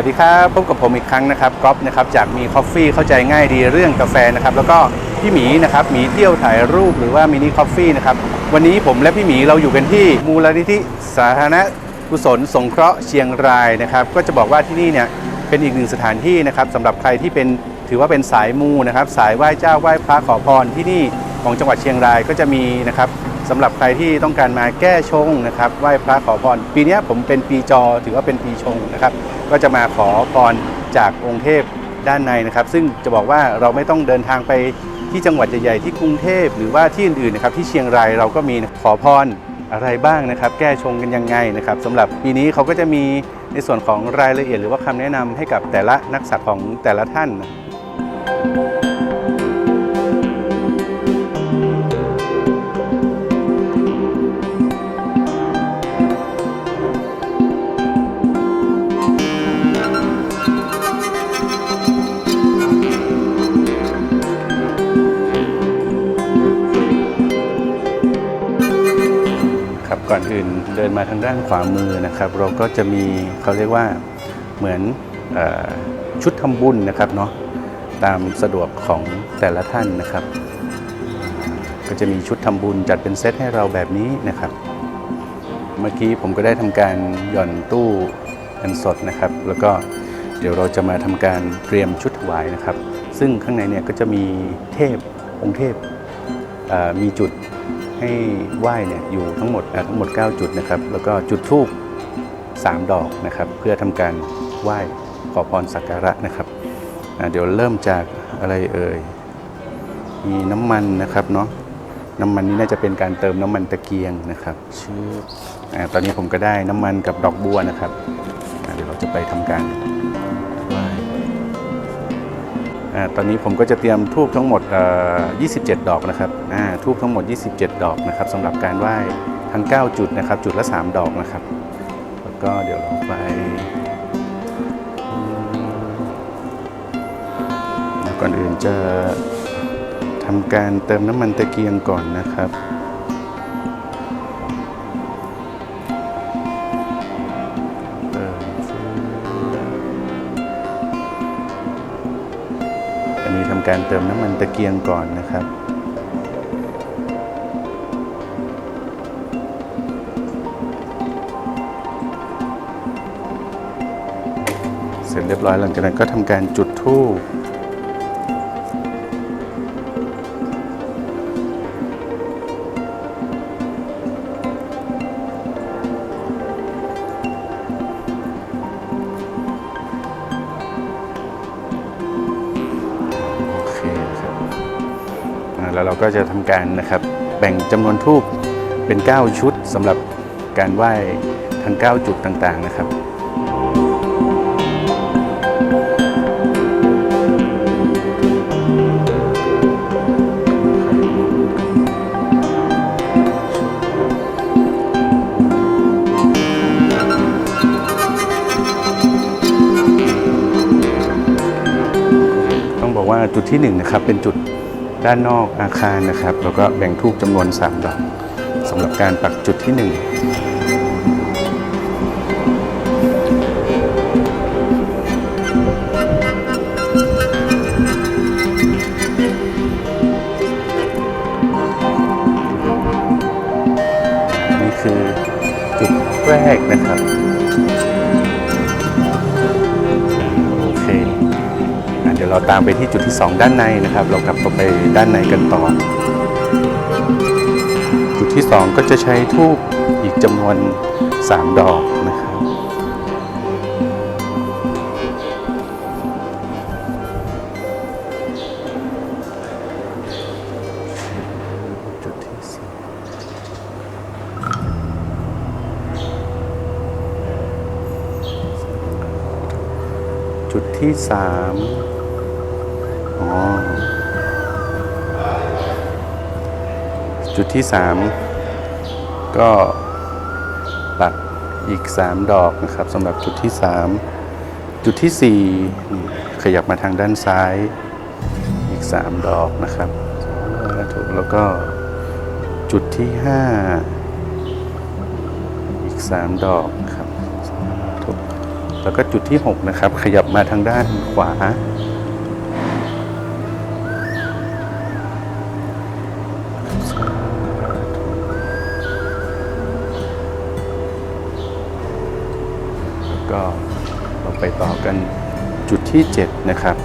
สวัสดีครับพบกับผมอีกครั้งนะครับก๊อฟนะครับจากมีคอฟฟี่เข้าใจง่ายดีเรื่องกาแฟนะครับแล้วก็พี่หมีนะครับหมีเที่ยวถ่ายรูปหรือว่ามินิคอฟฟี่นะครับวันนี้ผมและพี่หมีเราอยู่กันที่มูลนิธิสาธารณกุศลสงเคราะห์เชียงรายนะครับก็จะบอกว่าที่นี่เนี่ยเป็นอีกหนึ่งสถานที่นะครับสำหรับใครที่เป็นถือว่าเป็นสายมูนะครับสายไหว้เจ้าไหว้พระขอพรที่นี่ของจังหวัดเชียงรายก็จะมีนะครับสำหรับใครที่ต้องการมาแก้ชงนะครับไหว้พระขอพรปีนี้ผมเป็นปีจอถือว่าเป็นปีชงนะครับ ก็จะมาขอพรจากองค์เทพด้านในนะครับ ซึ่งจะบอกว่าเราไม่ต้องเดินทางไปที่จังหวัดใหญ่ๆที่กรุงเทพหรือว่าที่อื่นๆนะครับที่เชียงรายเราก็มีขอพรอะไรบ้างนะครับ แก้ชงกันยังไงนะครับสำหรับปีนี้เขาก็จะมีในส่วนของรายละเอียดหรือว่าคำแนะนำให้กับแต่ละนักสักของแต่ละท่านนะ ก่อนอื่นเดินมาทางด้านขวามือนะครับ เราก็จะมีเขาเรียกว่าเหมือนอชุดทำบุญนะครับเนาะตามสะดวกของแต่ละท่านนะครับ ก็จะมีชุดทำบุญจัดเป็นเซตให้เราแบบนี้นะครับ เมื่อกี้ผมก็ได้ทำการหย่อนตู้เงินสดนะครับ แล้วก็เดี๋ยวเราจะมาทำการเตรียมชุดถวายนะครับ ซึ่งข้างในเนี่ยก็จะมีเทพองค์เทพมีจุด ให้ไหว้เนี่ยอยู่ทั้งหมดทั้งหมด 9 จุดนะครับ แล้วก็จุดธูป3ดอกนะครับ เพื่อทำการไหว้ขอพรสักการะนะครับเดี๋ยวเริ่มจากอะไรเอ่ยมีน้ำมันนะครับเนาะน้ำมันนี้น่าจะเป็นการเติมน้ำมันตะเกียงนะครับชื่อตอนนี้ผมก็ได้น้ำมันกับดอกบัวนะครับเดี๋ยวเราจะไปทำการ ตอนนี้ผมก็จะเตรียมทูบทั้งหมด 27 ดอกนะครับทูบทั้งหมด 27 ดอกนะครับสำหรับการไหว้ทั้ง 9 จุดนะครับ จุดละ 3 ดอกนะครับ แล้วก็เดี๋ยวเราไปก่อนอื่นจะทำการเติมน้ำมันตะเกียงก่อนนะครับ การเติมน้ำมันตะเกียงก่อนนะครับ เสร็จเรียบร้อยหลังจากนั้นก็ทำการจุดธูป แล้วเราก็จะทำการนะครับแบ่งจำนวนทูบเป็น 9 ชุดสำหรับการไหว้ทั้ง 9 จุดต่างๆนะครับต้องบอกว่าจุดที่1นงนะครับเป็นจุด ด้านนอกอาคารนะครับ แล้วก็แบ่งทูบจำนวน 3 ดอกสำหรับการปักจุดที่1นี่คือจุดแรกนะครับ ยวเราตามไปที่จุดที่ 2 ด้านในนะครับ เรากลับตไปด้านในกันต่อ จุดที่ 2 ก็จะใช้ทูบอีกจำนวน 3 ดอกนะครับจุดที่สาม จุดที่สามก็ปักอีกสามดอกนะครับสำหรับจุดที่สามจุดที่สี่ขยับมาทางด้านซ้ายอีกสามดอกนะครับถูกแล้วก็จุดที่ห้าอีกสามดอกนะครับถูกแล้วก็จุดที่ 6 นะครับ ขยับมาทางด้านขวา ก็เราไปต่อกันจุดที่ 7 นะครับ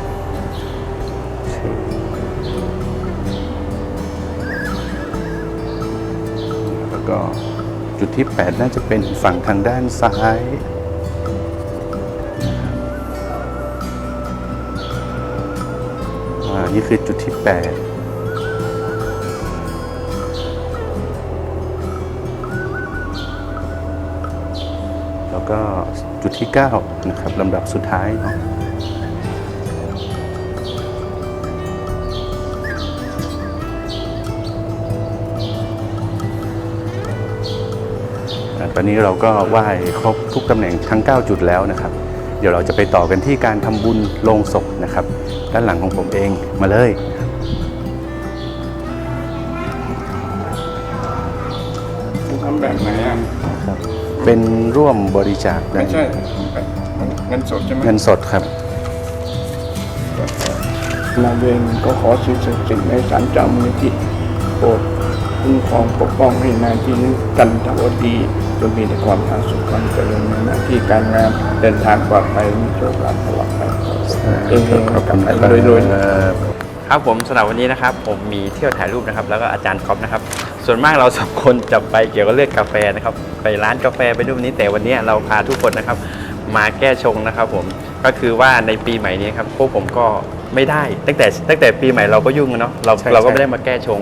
แล้วก็จุดที่ 8 น่าจะเป็นฝั่งทางด้านซ้ายอ่านี่คือจุดที่8แล้วก็ จุดที่ 9 นะครับลำดับสุดท้ายเนาะอ่าตอนนี้เราก็ไหว้ครบทุกตำแหน่งทั้ง 9 จุดแล้วนะครับ เดี๋ยวเราจะไปต่อกันที่การทำบุญโลงศพนะครับ ด้านหลังของผมเองมาเลยทำแบบไหนอะเป็น ร่วมบริจาคไม่ใช่เงินสดใช่ไหมเงินสดครับนาเวรก็ขอสิ่งศักดิ์สิทธิ์ในศาลเจ้ามือที่โปรดคุ้มครองปกป้องให้นายที่นี้กันทวดีจนมีแต่ความผาสุขความเจริญในหน้าที่การงานเดินทางปลอดภัยมีโชคลาภตลอดไปเองเองขอบกัคุบณไปครับโดย ครับผมสำหรับวันนี้นะครับ ผมมีเที่ยวถ่ายรูปนะครับ แล้วก็อาจารย์คอปนะครับ ส่วนมากเราสองคนจะไปเกี่ยวกับเรื่องกาแฟนะครับ ไปร้านกาแฟไปดูนนี้แต่วันนี้เราพาทุกคนนะครับ มาแก้ชงนะครับ ผมก็คือว่าในปีใหม่นี้ครับพวกผมก็ไม่ได้ ตั้งแต่ตั้งแต่ปีใหม่เราก็ยุ่งอะเนาะเราใช่เราก็ใช่ ไม่ได้มาแก้ชง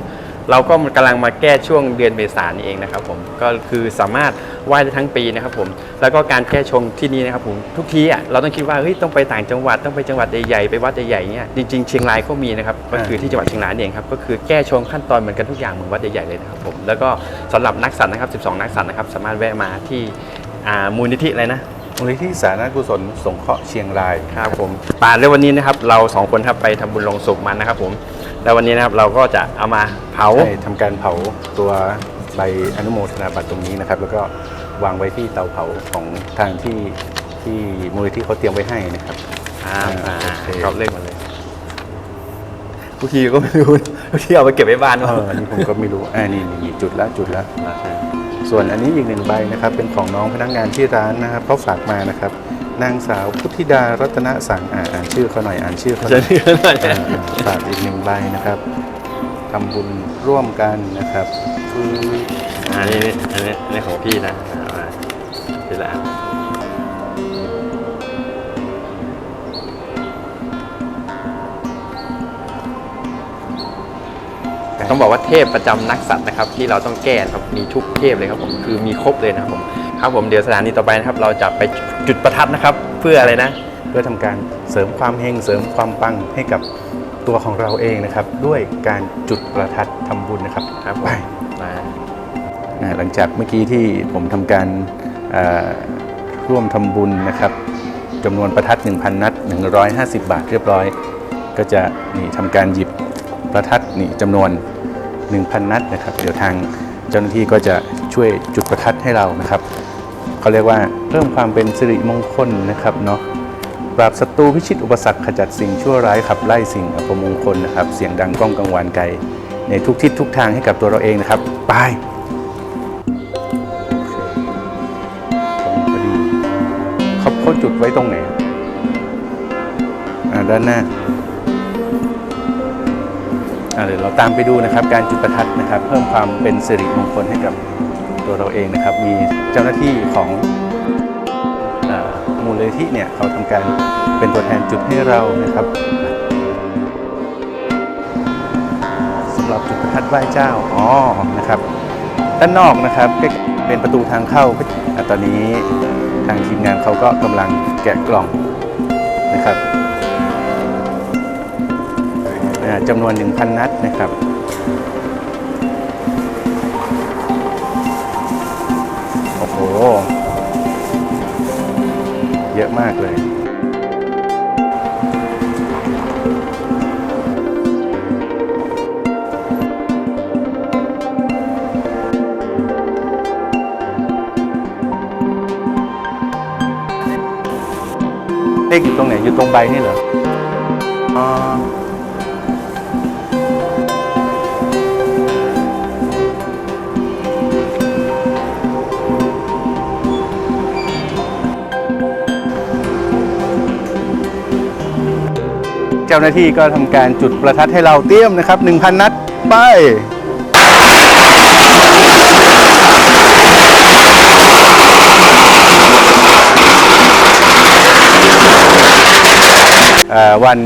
เราก็กำลังมาแก้ช่วงเดือนเมษายนนี่เองนะครับผมก็คือสามารถไหว้ได้ทั้งปีนะครับผมแล้วก็การแก้ชงที่นี่นะครับผมทุกทีอะเราต้องคิดว่าเฮ้ยต้องไปต่างจังหวัดต้องไปจังหวัดใหญ่ๆไปวัดใหญ่ๆเนี่ยจริงๆเชียงรายก็มีนะครับก็คือที่จังหวัดเชียงรายนี่เองครับก็คือแก้ชงขั้นตอนเหมือนกันทุกอย่างเหมือนวัดใหญ่ๆเลยนะครับผมแล้วก็สำหรับนักสัตว์นะครับ 12 นักสัตว์นะครับสามารถแวะมาที่อ่ามูลนิธิอะไรนะมูลนิธิสาธารณกุศลสงเคราะห์เชียงรายครับผมป่าเรื่องวันนี้นะครับเราสองคนครับไปทำบุญลงศพมันนะครับผม แล้ววันนี้นะครับเราก็จะเอามาเผา ใช่ทำการเผาตัวใบอนุโมทนาบัตรตรงนี้นะครับ แล้วก็วางไว้ที่เตาเผาของทางที่ที่มูลนิธิเขาเตรียมไว้ให้นะครับ อ่าอ่าอ่าโอเคเขาเลขมาเลยทุกทีก็ไม่รู้ทุกทีเอาไปเก็บไว้บ้านเอออันนี้ผมก็ไม่รู้อ่านี่นี่นี่จุดละจุดละส่วนอันนี้อีกหนึ่งใบนะครับ เป็นของน้องพนักงานที่ร้านนะครับเขาฝากมานะครับ นางสาวพุทธิดารัตนสังอ่าอ่านชื่อเขาหน่อยอ่านชื่อเขาหน่จะอยเลือกหน่อยอ่าอ่าฝากอีกหนึ่งใบนะครับทำบุญร่วมกันนะครับคืออันนี้อันนี้อันนี้ของพี่นะเอามาพี่ละต้องบอกว่าเทพประจำนักสัตว์นะครับ ที่เราต้องแก้นะครับมีทุกเทพเลยครับผมคือมีครบเลยนะครับผม ครับผมเดี๋ยวสถานีต่อไปนะครับ เราจะไปจุดประทัดนะครับ เพื่ออะไรนะ เพื่อทำการเสริมความเฮงเสริมความปังให้กับตัวของเราเองนะครับ ด้วยการจุดประทัดทำบุญนะครับครับผม ไป มาอ่าหลังจากเมื่อกี้ที่ผมทำการเอ่อร่วมทำบุญนะครับจำนวนประทัด 1,000 นัด 150 บาทเรียบร้อย ก็จะนี่ทำการหยิบประทัดนี่จำนวน 1,000 นัดนะครับ เดี๋ยวทางเจ้าหน้าที่ก็จะช่วยจุดประทัดให้เรานะครับ เขาเรียกว่าเพิ่มความเป็นสิริมงคลนะครับเนาะปราบศัตรูพิชิตอุปสรรคขจัดสิ่งชั่วร้ายขับไล่สิ่งอัปมงคลนะครับ เสียงดังก้องกังวานไกล ในทุกทิศทุกทางให้กับตัวเราเองนะครับไปเขาเขาจุดไว้ตรงไหนอ่าด้านหน้าอ่าเดี๋ยวเราตามไปดูนะครับ การจุดประทัดนะครับ เพิ่มความเป็นสิริมงคลให้กับ ตัวเราเองนะครับ มีเจ้าหน้าที่ของอมูลนิธิเนี่ยเขาทำการเป็นตัวแทนจุดให้เรานะครับสำหรับจุดประทัดไหว้เจ้าอ๋อนะครับ ด้านนอกนะครับเป็นประตูทางเข้าอะตอนนี้ทางทีมงานเขาก็กำลังแกะกล่องนะครับจำนวน 1,000 นัดนะครับ เยอะมากเลย เลขอยู่ตรงไหน อยู่ตรงใบนี่เหรออ๋อ เจ้าหน้าที่ก็ทำการจุดประทัดให้เราเตรียมนะครับ 1,000 นัดไปวัน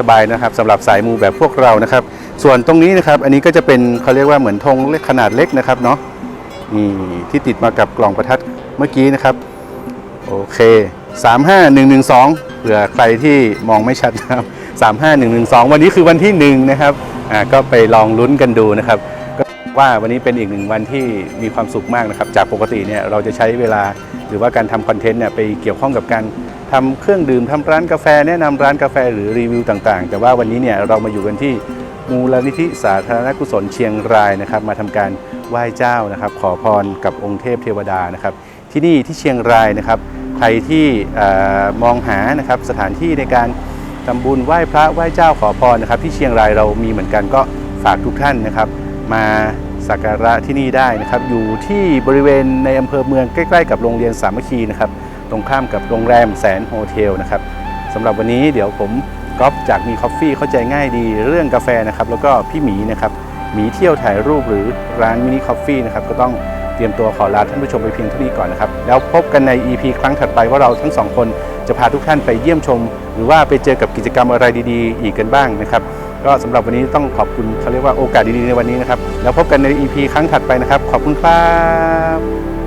สบายๆนะครับสำหรับสายมูแบบพวกเรานะครับ ส่วนตรงนี้นะครับอันนี้ก็จะเป็นเขาเรียกว่าเหมือนธงเล็กขนาดเล็กนะครับเนาะนี่ที่ติดมากับกล่องประทัดเมื่อกี้นะครับ โอเค 35112เผื่อใครที่มองไม่ชัดนะครับ 35112 วันนี้คือวันที่ 1 นะครับอ่าก็ไปลองลุ้นกันดูนะครับก็ว่าวันนี้เป็นอีกหนึ่งวันที่มีความสุขมากนะครับ จากปกติเนี่ยเราจะใช้เวลาหรือว่าการทำคอนเทนต์เนี่ยไปเกี่ยวข้องกับการทำเครื่องดื่มทำร้านกาแฟแนะนำร้านกาแฟหรือรีวิวต่างๆ แต่ว่าวันนี้เนี่ยเรามาอยู่กันที่มูลนิธิสาธารณกุศลเชียงรายนะครับ มาทำการไหว้เจ้านะครับ ขอพรกับองค์เทพเทวดานะครับ ที่นี่ที่เชียงรายนะครับ ใครที่อมองหานะครับสถานที่ในการ ทำบุญไหว้พระไหว้เจ้าขอพรนะครับ ที่เชียงรายเรามีเหมือนกันก็ฝากทุกท่านนะครับ มาสักการะที่นี่ได้นะครับ อยู่ที่บริเวณในอำเภอเมืองใกล้ๆ กับโรงเรียนสามัคคีนะครับ ตรงข้ามกับโรงแรมแสนโฮเทลนะครับสำหรับวันนี้เดี๋ยวผมก๊อฟจากมีคอฟฟี่เข้าใจง่ายดีเรื่องกาแฟนะครับ แล้วก็พี่หมีนะครับหมีเที่ยวถ่ายรูปหรือร้านมินิคอฟฟี่นะครับก็ต้องเตรียมตัวขอลาท่านผู้ชมไปเพียงเท่านี้ก่อนนะครับ แล้วพบกันใน EP ครั้งถัดไปว่าเราทั้งสองคน จะพาทุกท่านไปเยี่ยมชม หรือว่าไปเจอกับกิจกรรมอะไรดีๆ อีกกันบ้างนะครับ ก็สำหรับวันนี้ต้องขอบคุณเขาเรียกว่าโอกาสดีๆในวันนี้นะครับ แล้วพบกันใน EP ครั้งถัดไปนะครับ ขอบคุณครับ